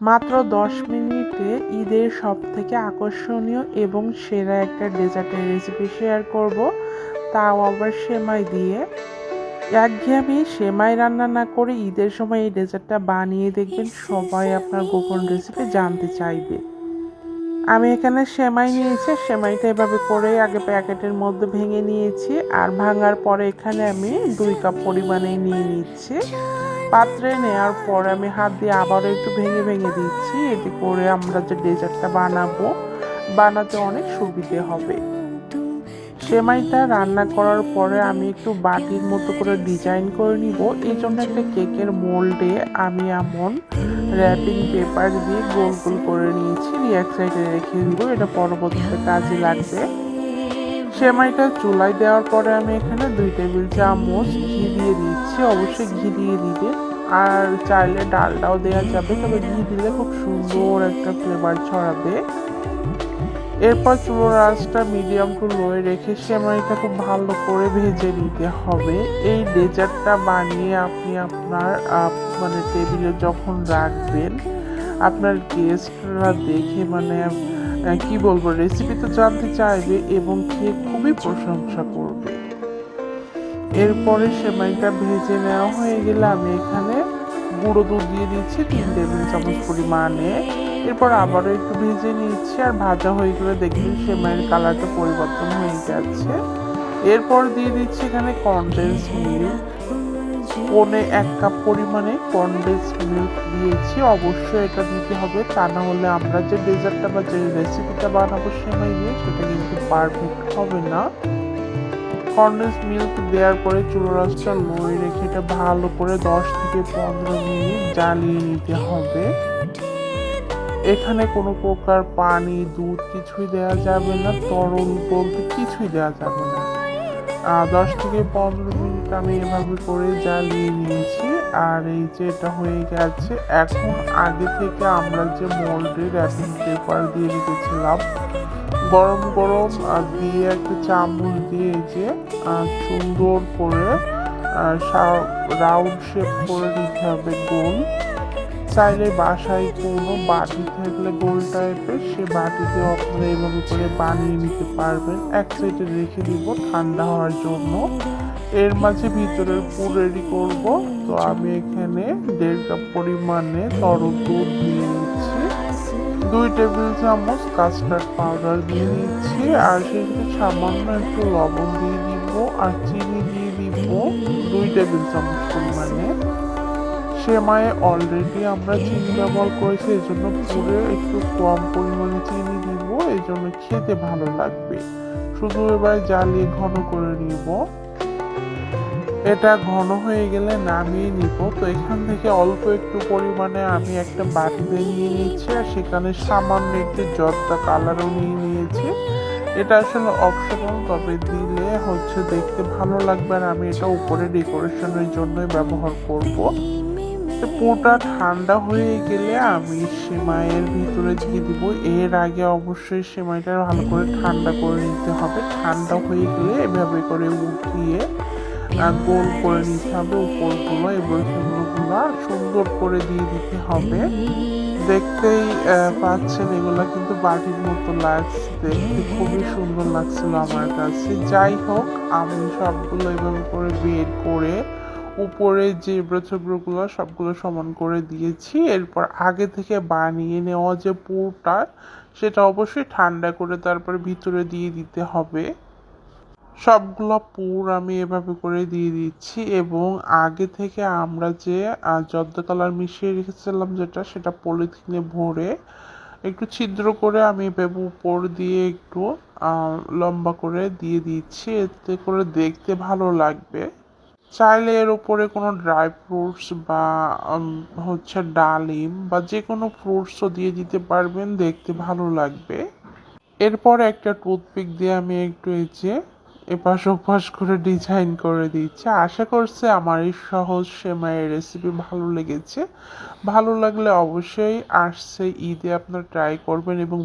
মাত্র দশ মিনিটে ঈদের সব থেকে আকর্ষণীয় এবং সেরা একটা ডেজার্টের রেসিপি শেয়ার করব। তাও আবার সেমাই দিয়ে। একঘেয়েমি সেমাই রান্না না করে ঈদের সময় এই ডেজার্টটা বানিয়ে দেখবেন সবাই আপনার গোপন রেসিপি জানতে চাইবে। আমি এখানে সেমাই নিয়েছি, সেমাইটা এভাবে করে আগে প্যাকেটের মধ্যে ভেঙে নিয়েছি, আর ভাঙার পরে এখানে আমি দুই কাপ পরিমাণে নিয়ে নিচ্ছি। পাত্রে নেওয়ার পরে আমি হাত দিয়ে আবারও একটু ভেঙে ভেঙে দিচ্ছি, এতে করে আমরা যে ডেজার্টটা বানাবো, বানাতে অনেক সুবিধে হবে। সেমাইটা রান্না করার পরে আমি একটু বাটির মতো করে ডিজাইন করে নিব। এই জন্য একটা কেকের মোল্ডে আমি এমন র্যাপিং পেপার দিয়ে গোল গোল করে নিয়েছি এক সাইডে রেখে দিব। এটা পরবর্তীতে কাজে লাগবে। সেমাইটা চুলায় দেওয়ার পরে আমি এখানে দুই টেবিল চামচ ঘি দিয়ে দিচ্ছি। অবশ্যই ঘি দিয়ে দিবে। আর চাইলে ডালটাও দেওয়া যাবে, তবে ঘি দিলে খুব সুন্দর একটা ফ্লেভার ছড়াবে। এরপর চুলোর আঁচটা মিডিয়াম টু লোয়ে রেখে সেমাইটা খুব ভালো করে ভেজে নিতে হবে। এই ডেজার্টটা বানিয়ে আপনি আপনার মানে টেবিলে যখন রাখবেন, আপনার গেস্টরা দেখে মানে কি বলব রেসিপি তো জানতে চাইবে এবং খেয়ে খুবই প্রশংসা করবে। এরপরে সেমাইটা ভেজে নেওয়া হয়ে গেলে আমি এখানে গুঁড়ো দুধ দিয়ে দিচ্ছি, তিন টেবিল চামচ পরিমাণে। এরপর আবারও একটু ভেজে নিচ্ছি আর ভাজা হয়ে গেলে দেখবেন সেমাইয়ের কালারটা পরিবর্তন হয়ে যাচ্ছে এরপর দিয়ে দিচ্ছি এখানে কনডেন্স মিল্ক পনে এক কাপ পরিমাণে কনডেন্স মিল্ক দিয়েছি। অবশ্যই এটা দিতে হবে, তা না হলে আমরা যে ডেজার্টটা বা যে রেসিপিটা বানাবো সেমাই দিয়ে, সেটা কিন্তু পারফেক্ট হবে না। কনডেন্স মিল্ক দেওয়ার পরে চুলো রসটা লোয়ে রেখে এটা ভালো করে দশ থেকে পনেরো মিনিট জ্বালিয়ে নিতে হবে। এখানে কোনো প্রকার পানি, দুধ কিছুই দেওয়া যাবে না, তরল বলতে কিছুই দেওয়া যাবে না। দশ থেকে পনেরো মিনিট আমি এভাবে করে জ্বালিয়ে নিয়েছি, আর এই যে এটা হয়ে গেছে, এখন আগে থেকে আমরা যে মোল্ডে র্যাপিং পেপার দিয়ে রেখেছিলাম, গরম গরম দিয়ে একটা চামচ দিয়ে যে সুন্দর করে রাউন্ড শেপ করে নিতে হবে গোল। চাইলে বাসায় কোনো বাটি থাকলে গোল টাইপের সে বাটিতে আপনারা এভাবে করে বানিয়ে নিতে পারবেন। এক সাইডে রেখে দিব ঠান্ডা হওয়ার জন্য। এর মাঝে ভিতরের পুর রেডি করব। তো আমি এখানে দেড় কাপ পরিমাণে তরল দুধ দিয়ে নিচ্ছি। দুই টেবিল চামচ কাস্টার্ড পাউডার দিয়ে নিচ্ছি। আর সেখানে সামান্য একটু লবণ দিয়ে দিব আর চিনি দিয়ে দিব দুই টেবিল চামচ পরিমাণে। সেমায়ে অলরেডি আমরা চিনি ব্যবহার করেছি, এই জন্য পুরে একটু কম পরিমাণে চিনি দিব, এই জন্য খেতে ভালো লাগবে। শুধু এবার জ্বালিয়ে ঘন করে নিব। এটা ঘন হয়ে গেলে নামিয়ে নিব। তো এখান থেকে অল্প একটু পরিমাণে আমি একটা বাটিতে নিয়ে নিয়েছি, আর সেখানে সামান্য একটু জর্দা কালারও নিয়ে নিয়েছি। এটা আসলে অপশনাল তবে দিলে হচ্ছে দেখতে ভালো লাগবে, আর আমি এটা উপরে ডেকোরেশনের জন্যই ব্যবহার করব। পুরোটা ঠান্ডা হয়ে গেলে আমি সেমাইয়ের ভিতরে দিয়ে দিব। এর আগে অবশ্যই সেমাইটা ভালো করে ঠান্ডা করে নিতে হবে। ঠান্ডা হয়ে গেলে এভাবে করে উঠিয়ে গোল করে নিতে হবে উপরগুলো এবং সেগুলোগুলো সুন্দর করে দিয়ে দিতে হবে। দেখতেই পাচ্ছেন এগুলো কিন্তু বাটির মতো লাগছে। দেখতে খুবই সুন্দর লাগছিল আমার কাছে। যাই হোক, আমি সবগুলো এভাবে করে বের করে উপরে যে ব্রচব্রগুলো সবগুলো সমান করে দিয়েছি। এরপর আগে থেকে বানিয়ে নেওয়া যে পুরটা, সেটা অবশ্যই ঠান্ডা করে তারপর ভিতরে দিয়ে দিতে হবে। সবগুলো পুর আমি এভাবে করে দিয়ে দিচ্ছি এবং আগে থেকে আমরা যে জর্দ কালার মিশিয়ে রেখেছিলাম যেটা, সেটা পলিথিনে ভরে একটু ছিদ্র করে আমি এভাবে উপর দিয়ে একটু লম্বা করে দিয়ে দিচ্ছি। এতে করে দেখতে ভালো লাগবে। চাইলে এর উপরে কোনো ড্রাই ফ্রুটস বা হচ্ছে ডালিম বা যে কোনো ফ্রুটসও দিয়ে দিতে পারবেন, দেখতে ভালো লাগবে। এরপর একটা টুথপিক দিয়ে আমি একটু এই যে এপাশ ওপাশ করে ডিজাইন করে দিচ্ছে। আশা করছে আমার এই সহজ সেমাইয়ের রেসিপি ভালো লেগেছে। ভালো লাগলে অবশ্যই আসছে ঈদে আপনার ট্রাই করবেন এবং